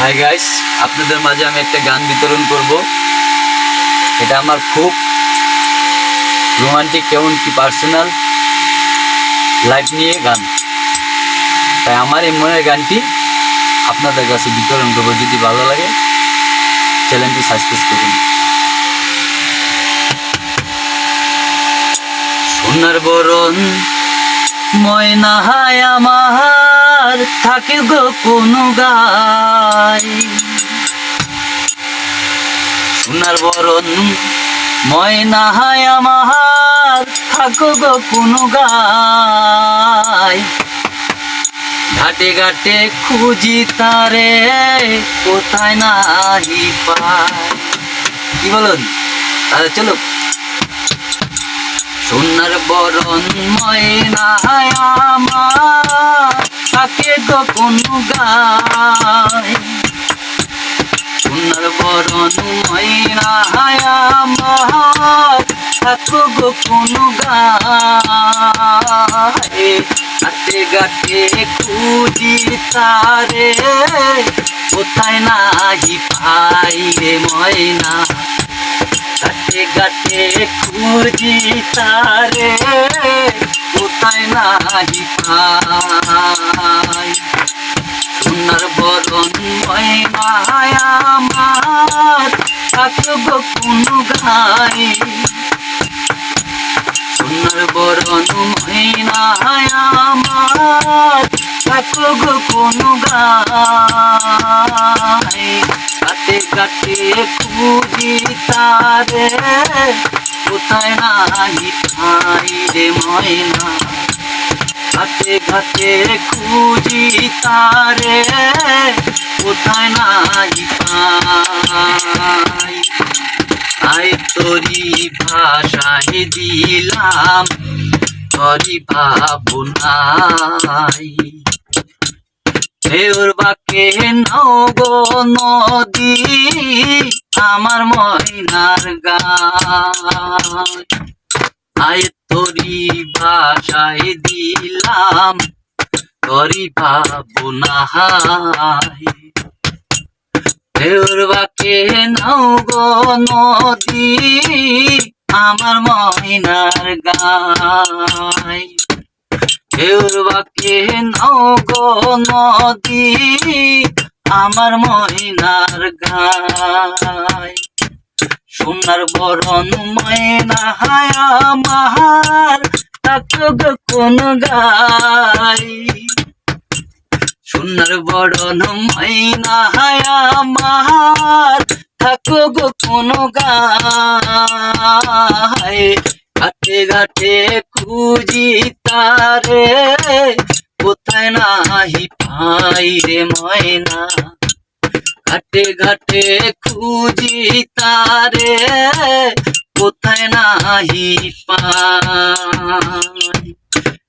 Hi guys আপনাদের মাঝে আমি একটা গান বিতরণ করব। এটা আমার খুব রোমান্টিক কেমন কি পার্সোনাল লাইফ নিয়ে গান। তাই আমার এই মনের গানটি আপনাদের কাছে বিতরণ করব, যদি ভালো লাগে চ্যানেলটি সাবস্ক্রাইব করুন। সোনার বরণ, ময়না হায় আমার। থাকে গো কোনো গায় সোনার বরণ, ময়না হায় আমার, থাকো গো কোনো ঘাটে ঘাটে খুঁজি তারে, কোথায় নাহি পায় কি বলুন? তাহলে চলো সোনার বরণ, ময়না আমার গো কোনো গায়। সোনার বরণ ময়না আমার থাকো গো কোনো গায়। গাতে গাতে খুঁজি তারে, কোথায় নাহি পাই রে ময়না। গাতে গাতে খুঁজি তারে কোথায় নাহি পাই? সোনার বরণ ময়নায় আমার, থাকব কোন গাই সোনার বরণ ময়নায় আমার, থাকব কোন গাই কাটে কাটে খুঁজি তারে কোথায় নাহি পাই রে ময়না? ঘাটে ঘাটে খুঁজি তারে, কোথায় নাই পাই? আয় তোরি ভাষায় দিলাম, তরি ভাবনাই ঢেউর বাকে নাও নদী আমার ময়নার গান আয় তোরি ভাষায় দিলাম, তোরি ভাবনাহাই ঢেউর বাকে নাও গো নদী, আমার ময়নার গাই ঢেউর বাকে গো নদী আমার ময়নার গাই। সোনার বরণ ময়না হায়া মাহার থাকব কোন গাই। সোনার বরণ ময়না হায়া মাহার থাকব কোন গাই। ঘাটে ঘাটে খুঁজি তারে নাহি পাই রে ময়না ঘাটে ঘাটে খুঁজি তারে কোথায় নাহি পাই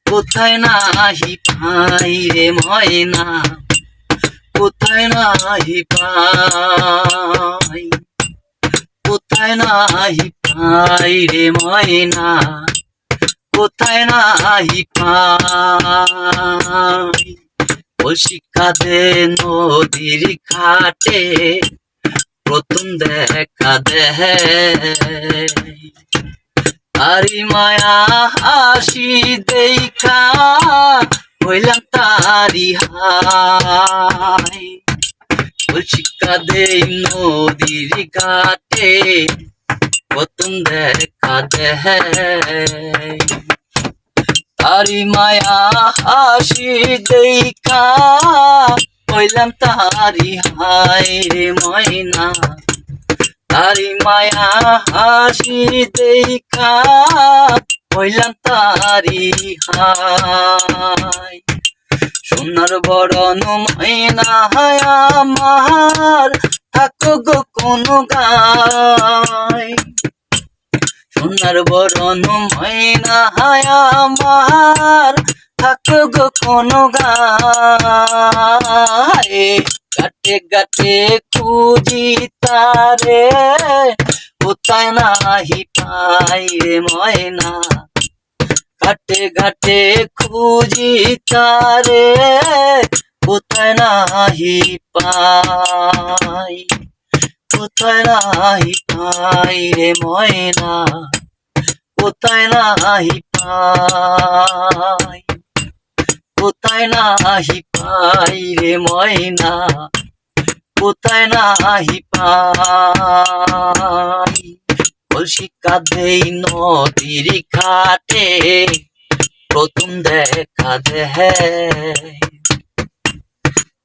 কোথায় নাহি পাই রে ময়না কোথায় নাহি পাই কোথায় নাহি পাই রে ময়না নাহি পাই শিক্ষা দে নদীর ঘাটে, প্রথম দেখা দে। আরি মায়া হাসি দেখা, হইলাম তারি হাই শিক্ষা দে নদীর ঘাটে, প্রথম দেখা দে। তারি মায়া হাসি দেখা হইলাম তারি হায় রে ময়না। তারি মায়া হাসি দেখা হইলাম তারি হায়। সোনার বরণ ময়না হায় আমার, থাকো গো কোন গায়। সোনার বরণ ময়না হায় আমার, থাকো গো কোন গায়ে। গাটে গাটে খুঁজি তারে, কোথায় নাহি পাই ময়না। ঘাটে ঘাটে খুঁজি তারে, কোথায় নাহি পাই কোথায় নাহি পাই রে ময়না? কোথায় নাহি পাই? কোথায় নাহি পাই রে ময়না? কোথায় নাহি পাই? কলসি কাঁদেই নদীর ঘাটে, প্রথম দেখা দেহে।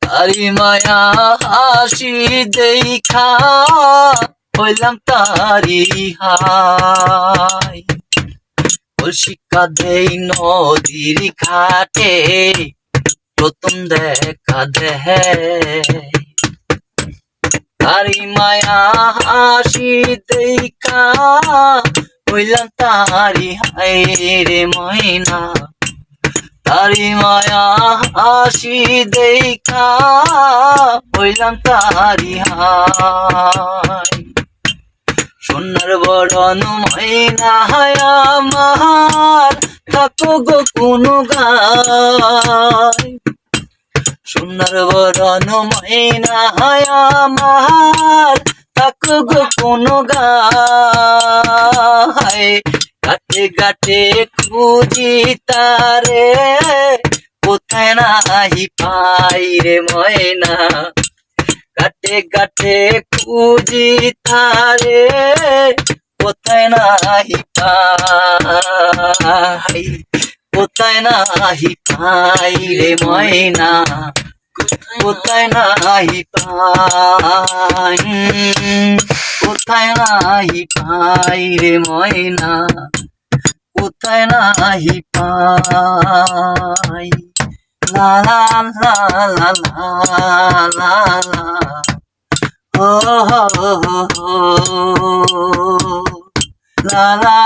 তারি মায়া হাসি দেখা হইলাম তারি হাই কলসি কাঁদেই নদীর ঘাটে, প্রথম দেখা দেহে তারি মায়া হাসি দেখা হইলাম তারি হাই রে ময়না। তারি মায়া হাসি দেখা হইলাম তারি হাই। সোনার বরণ হায় আমার, থাকো গো কোনো গায়। সোনার বরণ হায় আমার, থাকো গো কোনো গায়। গাটে গাটে খুঁজি তারে। কোথায় নাহি পাই রে ময়না। গাটে গাটে খুঁজি তারে। কোথায় নাহি পাই, কোথায় নাহি পাই রে ময়না। কোথায় নাহি পাই। কোথায় নাহি পাই রে ময়না? কোথায় নাহি পাই? লা লা লা লা লা লা ও হো হো লা লা